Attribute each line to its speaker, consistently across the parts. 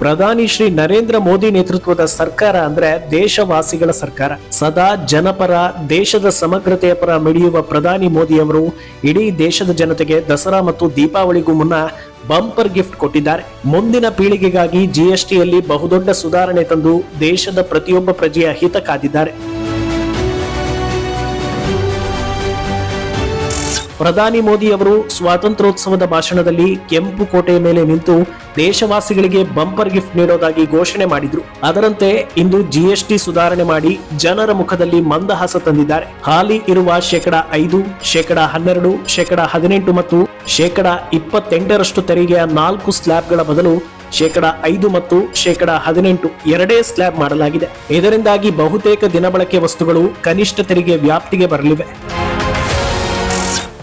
Speaker 1: ಪ್ರಧಾನಿ ಶ್ರೀ ನರೇಂದ್ರ ಮೋದಿ ನೇತೃತ್ವದ ಸರ್ಕಾರ ಅಂದ್ರೆ ದೇಶವಾಸಿಗಳ ಸರ್ಕಾರ. ಸದಾ ಜನಪರ, ದೇಶದ ಸಮಗ್ರತೆಯ ಪರ ಮಿಡಿಯುವ ಪ್ರಧಾನಿ ಮೋದಿಯವರು ಇಡೀ ದೇಶದ ಜನತೆಗೆ ದಸರಾ ಮತ್ತು ದೀಪಾವಳಿಗೂ ಮುನ್ನ ಬಂಪರ್ ಗಿಫ್ಟ್ ಕೊಟ್ಟಿದ್ದಾರೆ. ಮುಂದಿನ ಪೀಳಿಗೆಗಾಗಿ ಜಿಎಸ್ಟಿಯಲ್ಲಿ ಬಹುದೊಡ್ಡ ಸುಧಾರಣೆ ತಂದು ದೇಶದ ಪ್ರತಿಯೊಬ್ಬ ಪ್ರಜೆಯ ಹಿತ ಕಾದಿದ್ದಾರೆ. ಪ್ರಧಾನಿ ಮೋದಿ ಅವರು ಸ್ವಾತಂತ್ರ್ಯೋತ್ಸವದ ಭಾಷಣದಲ್ಲಿ ಕೆಂಪು ಕೋಟೆ ಮೇಲೆ ನಿಂತು ದೇಶವಾಸಿಗಳಿಗೆ ಬಂಪರ್ ಗಿಫ್ಟ್ ನೀಡೋದಾಗಿ ಘೋಷಣೆ ಮಾಡಿದ್ರು. ಅದರಂತೆ ಇಂದು ಜಿಎಸ್ಟಿ ಸುಧಾರಣೆ ಮಾಡಿ ಜನರ ಮುಖದಲ್ಲಿ ಮಂದಹಾಸ ತಂದಿದ್ದಾರೆ. ಹಾಲಿ ಇರುವ ಶೇಕಡ ಐದು, ಶೇಕಡ ಹನ್ನೆರಡು, ಶೇಕಡ ಹದಿನೆಂಟು ಮತ್ತು ಶೇಕಡ ಇಪ್ಪತ್ತೆಂಟರಷ್ಟು ತೆರಿಗೆಯ ನಾಲ್ಕು ಸ್ಲ್ಯಾಬ್ಗಳ ಬದಲು ಶೇಕಡ ಐದು ಮತ್ತು ಶೇಕಡ ಹದಿನೆಂಟು ಎರಡೇ ಸ್ಲ್ಯಾಬ್ ಮಾಡಲಾಗಿದೆ. ಇದರಿಂದಾಗಿ ಬಹುತೇಕ ದಿನಬಳಕೆ ವಸ್ತುಗಳು ಕನಿಷ್ಠ ತೆರಿಗೆ ವ್ಯಾಪ್ತಿಗೆ ಬರಲಿವೆ.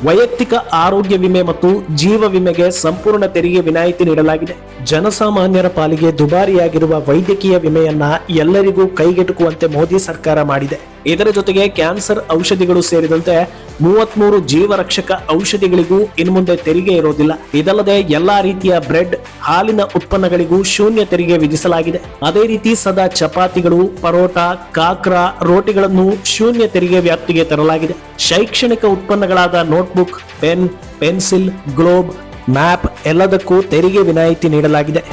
Speaker 1: ವೈಯಕ್ತಿಕ ಆರೋಗ್ಯ ವಿಮೆ ಮತ್ತು ಜೀವ ವಿಮೆಗೆ ಸಂಪೂರ್ಣ ತೆರಿಗೆ ವಿನಾಯಿತಿ ನೀಡಲಾಗಿದೆ. ಜನಸಾಮಾನ್ಯರ ಪಾಲಿಗೆ ದುಬಾರಿಯಾಗಿರುವ ವೈದ್ಯಕೀಯ ವಿಮೆಯನ್ನ ಎಲ್ಲರಿಗೂ ಕೈಗೆಟುಕುವಂತೆ ಮೋದಿ ಸರ್ಕಾರ ಮಾಡಿದೆ. ಇದರ ಜೊತೆಗೆ ಕ್ಯಾನ್ಸರ್ ಔಷಧಿಗಳು ಸೇರಿದಂತೆ ಮೂವತ್ಮೂರು ಜೀವರಕ್ಷಕ ಔಷಧಿಗಳಿಗೂ ಇನ್ನು ಮುಂದೆ ತೆರಿಗೆ ಇರೋದಿಲ್ಲ. ಇದಲ್ಲದೆ ಎಲ್ಲಾ ರೀತಿಯ ಬ್ರೆಡ್, ಹಾಲಿನ ಉತ್ಪನ್ನಗಳಿಗೂ ಶೂನ್ಯ ತೆರಿಗೆ ವಿಧಿಸಲಾಗಿದೆ. ಅದೇ ರೀತಿ ಸದಾ ಚಪಾತಿಗಳು, ಪರೋಟ, ಕಾಕ್ರಾ ರೋಟಿಗಳನ್ನು ಶೂನ್ಯ ತೆರಿಗೆ ವ್ಯಾಪ್ತಿಗೆ ತರಲಾಗಿದೆ. ಶೈಕ್ಷಣಿಕ ಉತ್ಪನ್ನಗಳಾದ notebook, pen, pencil, globe, map ಎಲ್ಲದಕ್ಕೂ ತೆರಿಗೆ ವಿನಾಯಿತಿ ನೀಡಲಾಗಿದೆ.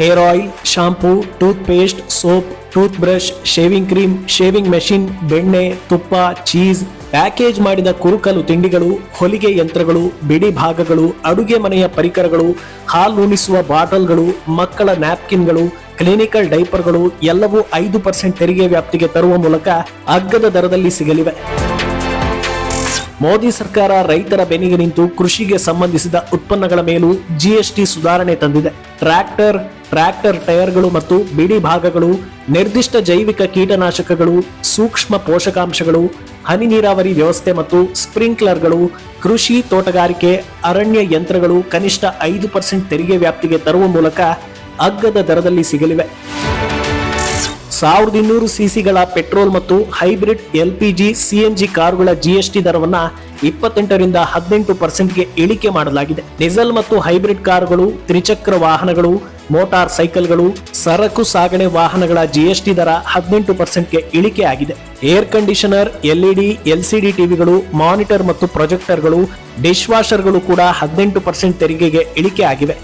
Speaker 1: Hair oil shampoo toothpaste soap toothbrush shaving cream shaving machine ಬೆಣ್ಣೆ, ತುಪ್ಪ ಚೀಸ್ ಪ್ಯಾಕೇಜ್ ಮಾಡಿದ ಕುರುಕಲು ತಿಂಡಿಗಳು, ಹೊಲಿಗೆ ಯಂತ್ರಗಳು, ಬಿಡಿ ಭಾಗಗಳು, ಅಡುಗೆ ಮನೆಯ ಪರಿಕರಗಳು ಹಾಲುಣಿಸುವ ಬಾಟಲ್ಗಳು, ಮಕ್ಕಳ ನ್ಯಾಪ್ಕಿನ್ಗಳು, ಕ್ಲಿನಿಕಲ್ ಡೈಪರ್ಗಳು ಎಲ್ಲವೂ ಐದು ಪರ್ಸೆಂಟ್ ತೆರಿಗೆ ವ್ಯಾಪ್ತಿಗೆ ತರುವ ಮೂಲಕ ಅಗ್ಗದ ದರದಲ್ಲಿ ಸಿಗಲಿವೆ. ಮೋದಿ ಸರ್ಕಾರ ರೈತರ ಬೆನ್ನಿಗೆ ನಿಂತು ಕೃಷಿಗೆ ಸಂಬಂಧಿಸಿದ ಉತ್ಪನ್ನಗಳ ಮೇಲೂ ಜಿಎಸ್ಟಿ ಸುಧಾರಣೆ ತಂದಿದೆ. ಟ್ರ್ಯಾಕ್ಟರ್ ಟ್ರ್ಯಾಕ್ಟರ್ ಟೈರ್ಗಳು ಮತ್ತು ಬಿಡಿ ಭಾಗಗಳು, ನಿರ್ದಿಷ್ಟ ಜೈವಿಕ ಕೀಟನಾಶಕಗಳು, ಸೂಕ್ಷ್ಮ ಪೋಷಕಾಂಶಗಳು, ಹನಿ ನೀರಾವರಿ ವ್ಯವಸ್ಥೆ ಮತ್ತು ಸ್ಪ್ರಿಂಕ್ಲರ್ಗಳು, ಕೃಷಿ ತೋಟಗಾರಿಕೆ, ಅರಣ್ಯ ಯಂತ್ರಗಳು ಕನಿಷ್ಠ ಐದು ಪರ್ಸೆಂಟ್ ತೆರಿಗೆ ವ್ಯಾಪ್ತಿಗೆ ತರುವ ಮೂಲಕ ಅಗ್ಗದ ದರದಲ್ಲಿ ಸಿಗಲಿವೆ. ಸಾವಿರದ ಇನ್ನೂರು ಸಿಸಿಗಳ ಪೆಟ್ರೋಲ್ ಮತ್ತು ಹೈಬ್ರಿಡ್ ಎಲ್ಪಿಜಿ ಸಿಎನ್ಜಿ ಕಾರುಗಳ ಜಿಎಸ್ಟಿ ದರವನ್ನ ಇಪ್ಪತ್ತೆಂಟರಿಂದ ಹದಿನೆಂಟು ಪರ್ಸೆಂಟ್ಗೆ ಇಳಿಕೆ ಮಾಡಲಾಗಿದೆ. ಡೀಸೆಲ್ ಮತ್ತು ಹೈಬ್ರಿಡ್ ಕಾರುಗಳು, ತ್ರಿಚಕ್ರ ವಾಹನಗಳು, ಮೋಟಾರ್ ಸೈಕಲ್ಗಳು, ಸರಕು ಸಾಗಣೆ ವಾಹನಗಳ ಜಿಎಸ್ಟಿ ದರ ಹದಿನೆಂಟು ಪರ್ಸೆಂಟ್ಗೆ ಇಳಿಕೆ ಆಗಿದೆ. ಏರ್ ಕಂಡೀಷನರ್ ಎಲ್ಇಡಿ ಎಲ್ಸಿಡಿ ಟಿವಿಗಳು ಮಾನಿಟರ್ ಮತ್ತು ಪ್ರೊಜೆಕ್ಟರ್ಗಳು ಡಿಶ್ ವಾಷರ್ಗಳು ಕೂಡ ಹದಿನೆಂಟು ಪರ್ಸೆಂಟ್ ತೆರಿಗೆಗೆ ಇಳಿಕೆ ಆಗಿವೆ.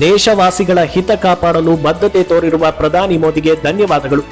Speaker 1: ದೇಶವಾಸಿಗಳ ಹಿತ ಕಾಪಾಡಲು ಬದ್ಧತೆ ತೋರಿರುವ ಪ್ರಧಾನಿ ಮೋದಿಗೆ ಧನ್ಯವಾದಗಳು.